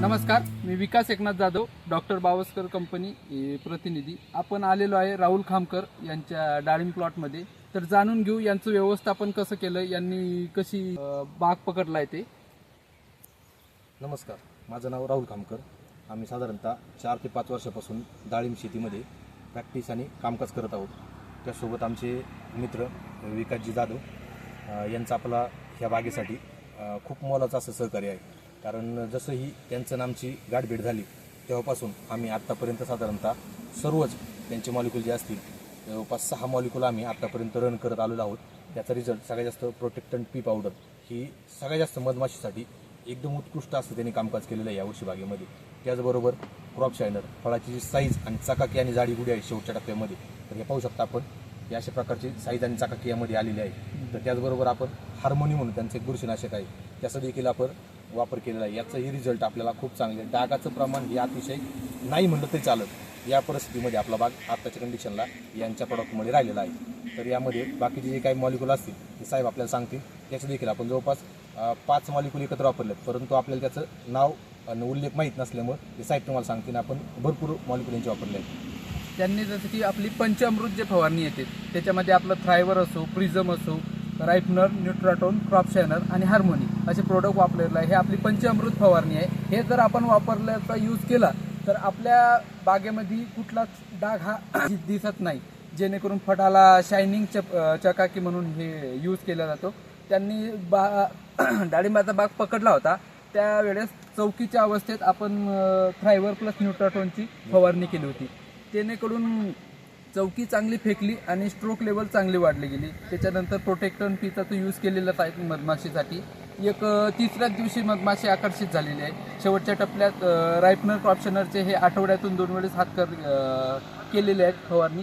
नमस्कार मी Vikas Eknath Jadhav doctor Bawaskar company प्रतिनिधी. आपण आलेलो आहे राहुल खामकर यांच्या डाळिंब प्लॉटमध्ये. तर जाणून घेऊ यांचं व्यवस्थापन कसं केलं यांनी कशी बाग पकडला आहे ते. नमस्कार माझं नाव राहुल खामकर. आम्ही साधारणतः चार ते पाच वर्षापासून डाळिंब शेतीमध्ये प्रॅक्टिस आणि कामकाज करत आहोत. त्यासोबत आमचे मित्र विकासजी जाधव यांचा आपला ह्या बागेसाठी खूप मोलाचं असं सहकार्य आहे. कारण जसंही त्यांचं आणि आमची गाठभेट झाली तेव्हापासून आम्ही आत्तापर्यंत साधारणतः सर्वच त्यांचे मॉलिक्यूल जे असतील जवळपास सहा मॉलिक्यूल आम्ही आत्तापर्यंत रन करत आलेलो आहोत. त्याचा रिझल्ट सगळ्यात जास्त प्रोटेक्टंट पी पावडर ही सगळ्यात जास्त मधमाशीसाठी एकदम उत्कृष्ट असं त्यांनी कामकाज केलेलं आहे यावर्षी बागेमध्ये त्याचबरोबर क्रॉप शायनर फळाची जी साईज आणि चकाकी आणि जाडी गुडी आहे शेवटच्या टप्प्यामध्ये तर हे पाहू शकता आपण हे अशा प्रकारची साईज आणि चकाकी यामध्ये आलेली आहे. तर त्याचबरोबर आपण हार्मोनी म्हणून त्यांचं एक बुरशीनाशक आहे त्याचं देखील आपण वापर केलेला आहे. याचाही रिझल्ट आपल्याला खूप चांगले आहे. डागाचं प्रमाण हे अतिशय नाही म्हणलं तरी चालत. या परिस्थितीमध्ये आपला बाग आत्ताच्या कंडिशनला यांच्या प्रॉडक्टमध्ये राहिलेला आहे. तर यामध्ये बाकीचे जे काही मॉलिक्यूल असतील ते साहेब आपल्याला सांगतील. त्याचं देखील आपण जवळपास पाच मॉलिक्युल एकत्र वापरलेत. परंतु आपल्याला त्याचं नाव आणि उल्लेख माहीत नसल्यामुळे ते साहेब तुम्हाला सांगतील. आपण भरपूर मॉलिक्यूल यांचे वापरले आहेत. त्यांनी जसं की आपली पंचामृत जे फवारणी येते त्याच्यामध्ये आपलं थ्रायवर असो प्रिझम असो राईपनर न्यूट्राटोन क्रॉप शॅनर आणि हार्मोनी असे प्रोडक्ट वापरलेलं आहे. हे आपली पंचअमृत फवारणी आहे. हे जर आपण वापरल्याचा यूज केला तर आपल्या बागेमध्ये कुठलाच डाग हा दिसत नाही. जेणेकरून फटाला शायनिंग चप चकाकी म्हणून हे यूज केला जातो. त्यांनी बा डाळिंबाचा बाग पकडला होता. त्यावेळेस चौकीच्या अवस्थेत आपण थ्रायवर प्लस न्यूट्राटोनची फवारणी केली होती. जेणेकरून चौकी चांगली फेकली आणि स्ट्रोक लेवल चांगली वाढली गेली. त्याच्यानंतर प्रोटेक्टन पीचा तो यूज केलेलाच आहे मधमाशीसाठी. एक तिसऱ्याच दिवशी मधमाशी आकर्षित झालेली आहे. शेवटच्या टप्प्यात रायपनर क्रॉप्शनरचे हे आठवड्यातून दोन वेळेस हात कर केलेले आहेत फवारणी.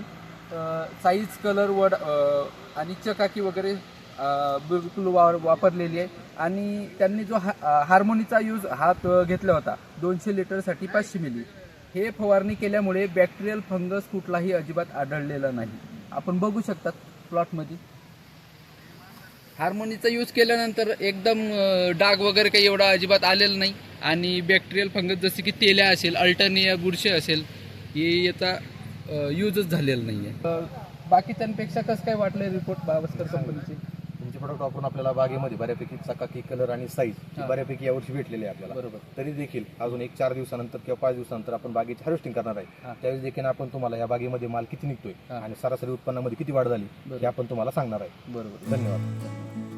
साईज कलर वड आणि चकाकी वगैरे बिलकुल वा वापरलेली आहे. आणि त्यांनी जो हा हार्मोनीचा यूज हात घेतला होता दोनशे लिटरसाठी पाचशे मिली हे फवारणी केल्यामुळे बॅक्टेरियल फंगस कुठलाही अजिबात आढळलेला नाही. आपण बघू शकतात प्लॉटमध्ये. हार्मोनीचा यूज केल्यानंतर एकदम डाग वगैरे काही एवढा अजिबात आलेला नाही. आणि बॅक्टेरियल फंगस जसे की तेल्या असेल अल्टर्निया बुरशे असेल हे याचा यूजच झालेला नाही आहे बाकीच्यांपेक्षा कसं काय वाटलं रिपोर्ट बावस्कर कंपनीचे प्रोडक्ट वापरून आपल्याला बागेमध्ये बऱ्यापैकी चकाकी कलर आणि साईज. बऱ्यापैकी यावर्षी भेटलेली आहे आपल्याला बरोबर तरी देखील अजून एक चार दिवसानंतर किंवा पाच दिवसानंतर आपण बागेची हार्वेस्टिंग करणार आहे. त्यावेळेस देखील आपण तुम्हाला या बागेमध्ये माल किती निघतोय. आणि सरासरी उत्पन्नामध्ये किती वाढ झाली. हे आपण तुम्हाला सांगणार आहे बरोबर धन्यवाद